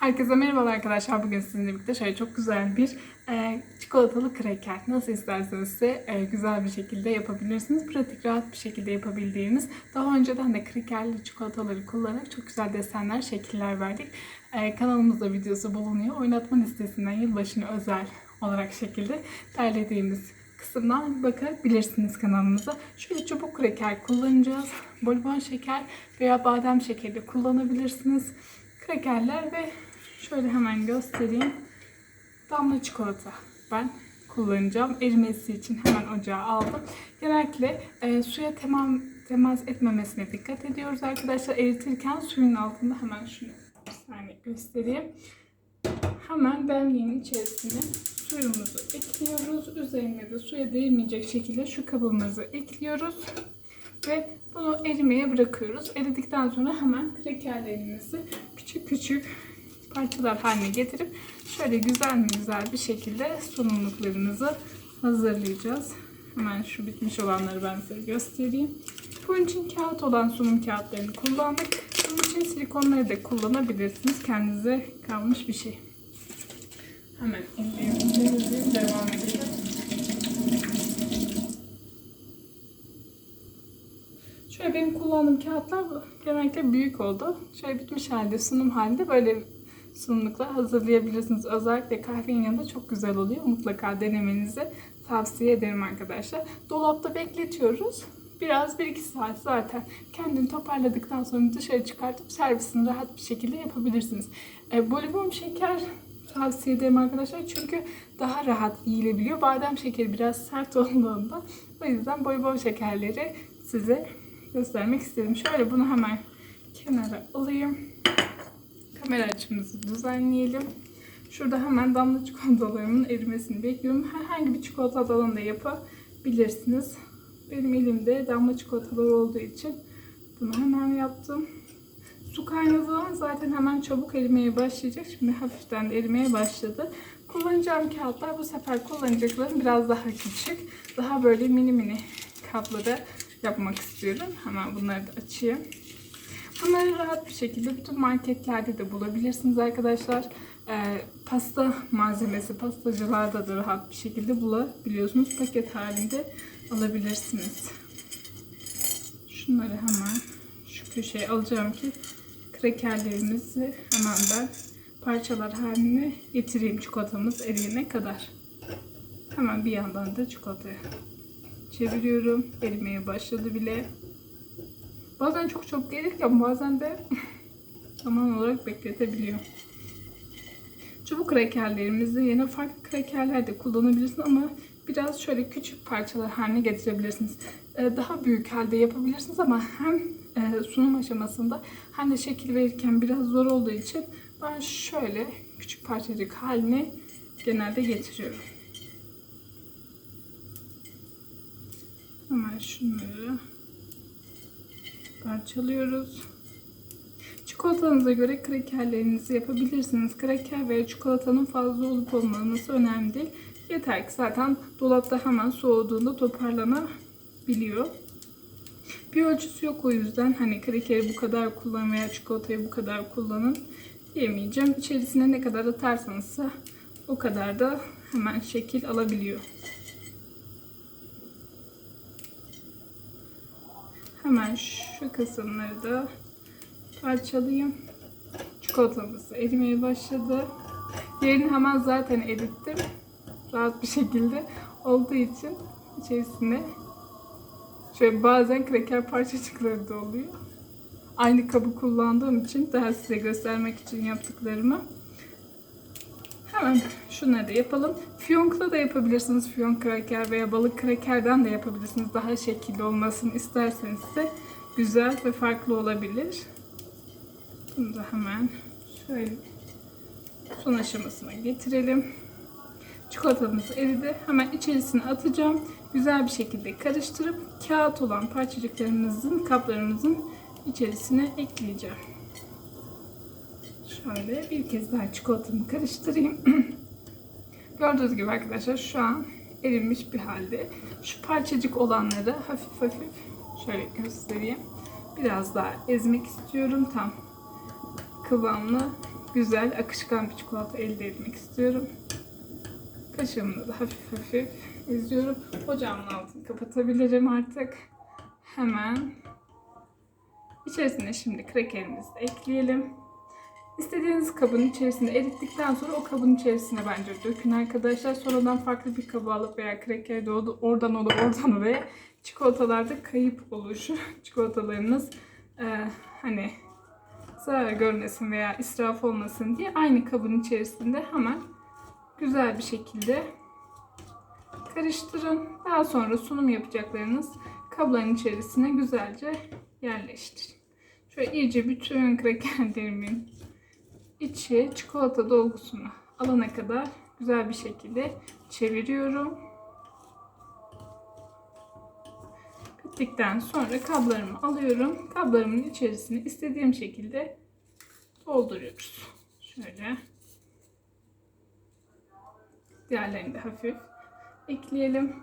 Herkese merhabalar arkadaşlar. Bugün sizinle birlikte şöyle çok güzel bir e, çikolatalı kraker. Nasıl isterseniz size e, güzel bir şekilde yapabilirsiniz. Pratik, rahat bir şekilde yapabildiğimiz. Daha önceden de krakerli çikolataları kullanarak çok güzel desenler, şekiller verdik. E, kanalımızda videosu bulunuyor. Oynatma listesinden yılbaşına özel olarak şekilde derlediğimiz kısımdan bakabilirsiniz kanalımıza. Şöyle çubuk kraker kullanacağız. Bolibon şeker veya badem şekeri kullanabilirsiniz. Krakerler ve şöyle hemen göstereyim. Damla çikolata ben kullanacağım. Erimesi için hemen ocağa aldım. Genellikle e, suya temam, temas etmemesine dikkat ediyoruz arkadaşlar. Eritirken suyun altında hemen şunu bir saniye göstereyim. Hemen demliğin içerisine suyumuzu ekliyoruz. Üzerine de suya değmeyecek şekilde şu kabımızı ekliyoruz. Ve bunu erimeye bırakıyoruz. Eridikten sonra hemen krekerlerimizi küçük küçük parçalar haline getirip şöyle güzel güzel bir şekilde sunumluklarımızı hazırlayacağız. Hemen şu bitmiş olanları ben size göstereyim. Bunun için kağıt olan sunum kağıtlarını kullandık. Bunun için silikonları da kullanabilirsiniz. Kendinize kalmış bir şey. Hemen ellerimizi devam edelim. Şöyle benim kullandığım kağıtlar genellikle büyük oldu. Şöyle bitmiş halde, sunum halinde böyle sunumluklar hazırlayabilirsiniz. Özellikle kahvenin yanında çok güzel oluyor. Mutlaka denemenizi tavsiye ederim arkadaşlar. Dolapta bekletiyoruz. Biraz 1-2 saat zaten kendini toparladıktan sonra dışarı çıkartıp servisini rahat bir şekilde yapabilirsiniz. E, bolibon şeker tavsiye ederim arkadaşlar. Çünkü daha rahat yiyilebiliyor. Badem şekeri biraz sert olduğunda. O yüzden bolibon şekerleri size göstermek istedim. Şöyle bunu hemen kenara alayım. Kamera açımızı düzenleyelim. Şurada hemen damla çikolatalarımın erimesini bekliyorum. Herhangi bir çikolata alanında yapabilirsiniz. Benim elimde damla çikolatalar olduğu için bunu hemen yaptım. Su kaynadığı zaman zaten hemen çabuk erimeye başlayacak. Şimdi hafiften de erimeye başladı. Kullanacağım kağıtlar bu sefer kullanacaklarım biraz daha küçük. Daha böyle mini mini kapları yapmak istiyorum. Hemen bunları da açayım. Bunları rahat bir şekilde bütün marketlerde de bulabilirsiniz arkadaşlar. Ee, pasta malzemesi pastacılarda da rahat bir şekilde bulabiliyorsunuz. Paket halinde alabilirsiniz. Şunları hemen şu köşeye alacağım ki krekerlerimizi hemen ben parçalar haline getireyim çikolatamız eriyene kadar. Hemen bir yandan da çikolatayı çeviriyorum. Erimeye başladı bile. Bazen çok çok gelirken bazen de zaman olarak bekletebiliyor. Çubuk krekerlerimizi yine farklı krekerler de kullanabilirsiniz ama biraz şöyle küçük parçalar haline getirebilirsiniz. Ee, Daha büyük halde yapabilirsiniz ama hem e, sunum aşamasında hem de şekil verirken biraz zor olduğu için ben şöyle küçük parçacık haline genelde getiriyorum. Hemen şunları parçalıyoruz. Çikolatanıza göre krakerlerinizi yapabilirsiniz. Kraker veya çikolatanın fazla olup olmaması önemli değil. Yeter ki zaten dolapta hemen soğuduğunda toparlanabiliyor. Bir ölçüsü yok o yüzden hani krakeri bu kadar kullan veya çikolatayı bu kadar kullanın diyemeyeceğim. İçerisine ne kadar atarsanız o kadar da hemen şekil alabiliyor. Hemen şu kısımları da parçalayayım. Çikolatamız erimeye başladı. Yerini hemen zaten erittim. Rahat bir şekilde olduğu için içerisine şöyle bazen kraker parçacıkları da oluyor. Aynı kabı kullandığım için daha size göstermek için yaptıklarımı. Hemen şunları da yapalım. Fiyonkla da yapabilirsiniz. Fiyonk kraker veya balık krakerden de yapabilirsiniz. Daha şekilli olmasını isterseniz de güzel ve farklı olabilir. Bunu da hemen şöyle son aşamasına getirelim. Çikolatamız eridi. Hemen içerisine atacağım. Güzel bir şekilde karıştırıp kağıt olan parçacıklarımızın, kaplarımızın içerisine ekleyeceğim. Şöyle bir kez daha çikolatamı karıştırayım. Gördüğünüz gibi arkadaşlar şu an erimiş bir halde. Şu parçacık olanları hafif hafif şöyle göstereyim. Biraz daha ezmek istiyorum. Tam kıvamlı güzel, akışkan bir çikolata elde etmek istiyorum. Kaşığımla da hafif hafif izliyorum. Ocağımın altını kapatabilirim artık. Hemen içerisine şimdi krakerimizi de ekleyelim. İstediğiniz kabın içerisinde erittikten sonra o kabın içerisine bence dökün arkadaşlar. Sonradan farklı bir kaba alıp veya kraker de oradan olur oradan oraya çikolatalarda kayıp olur. Çikolatalarınız e, hani zarar görmesin veya israf olmasın diye aynı kabın içerisinde hemen güzel bir şekilde karıştırın. Daha sonra sunum yapacaklarınız kabların içerisine güzelce yerleştirin. Şöyle iyice bütün krakerlerimin içi çikolata dolgusunu alana kadar güzel bir şekilde çeviriyorum. Bittikten sonra kablarımı alıyorum. Kablarımın içerisine istediğim şekilde dolduruyoruz. Şöyle. Diğerlerini de hafif ekleyelim.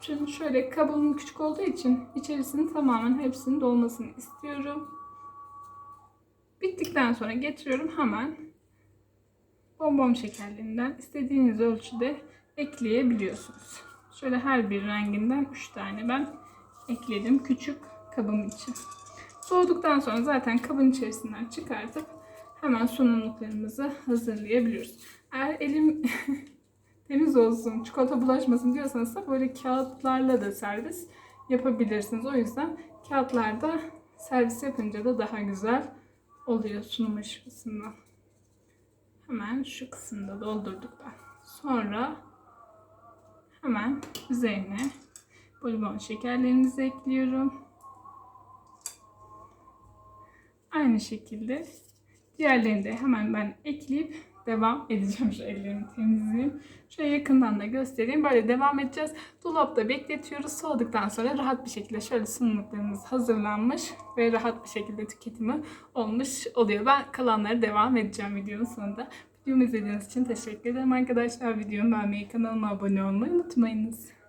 Şimdi şöyle kabım küçük olduğu için içerisinin tamamen hepsinin dolmasını istiyorum. Bittikten sonra getiriyorum hemen bonbon şekerlerinden istediğiniz ölçüde ekleyebiliyorsunuz. Şöyle her bir renginden 3 tane ben ekledim küçük kabım için. Soğuduktan sonra zaten kabın içerisinden çıkartıp hemen sunumluklarımızı hazırlayabiliyoruz. Eğer elim temiz olsun, çikolata bulaşmasın diyorsanız da böyle kağıtlarla da servis yapabilirsiniz. O yüzden kağıtlarda servis yapınca da daha güzel oluyor sunum aşamasında. Hemen şu kısımda doldurduktan sonra hemen üzerine bonibon şekerlerinizi ekliyorum. Aynı şekilde diğerlerini de hemen ben ekleyip devam edeceğim. Şu ellerimi temizleyeyim. Şöyle yakından da göstereyim. Böyle devam edeceğiz. Dolapta bekletiyoruz. Soğuduktan sonra rahat bir şekilde şöyle sunumluklarımız hazırlanmış ve rahat bir şekilde tüketimi olmuş oluyor. Ben kalanları devam edeceğim videonun sonunda. Videomu izlediğiniz için teşekkür ederim arkadaşlar. Videomu beğenmeyi, kanalıma abone olmayı unutmayınız.